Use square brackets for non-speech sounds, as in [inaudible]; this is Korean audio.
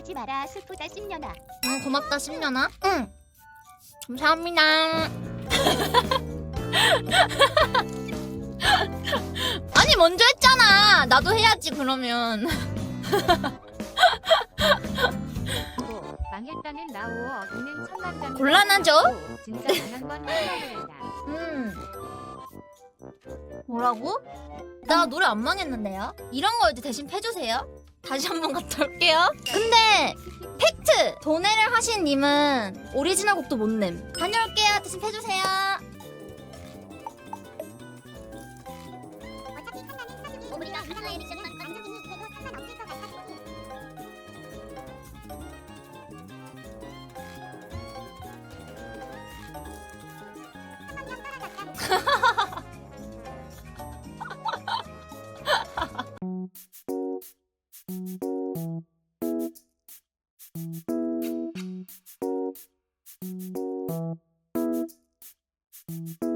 울지 마라 슬프다 씹년아. 응 고맙다 10년아. 응. 감사합니다. [laughs] 아니 먼저 했잖아. 나도 해야지 그러면. 고 망했다는 나오어 어기는 천만장 곤란하죠? 진짜 건 음. 뭐라고? 나 노래 안 망했는데요? 이런 거 이제 대신 패주세요 다시 한 번 갔다 올게요 근데 팩트! 도네를 하신 님은 오리지널 곡도 못 냄. 다녀올게요. 대신 패주세요. 우리가 가상의 리액션만 Thank you.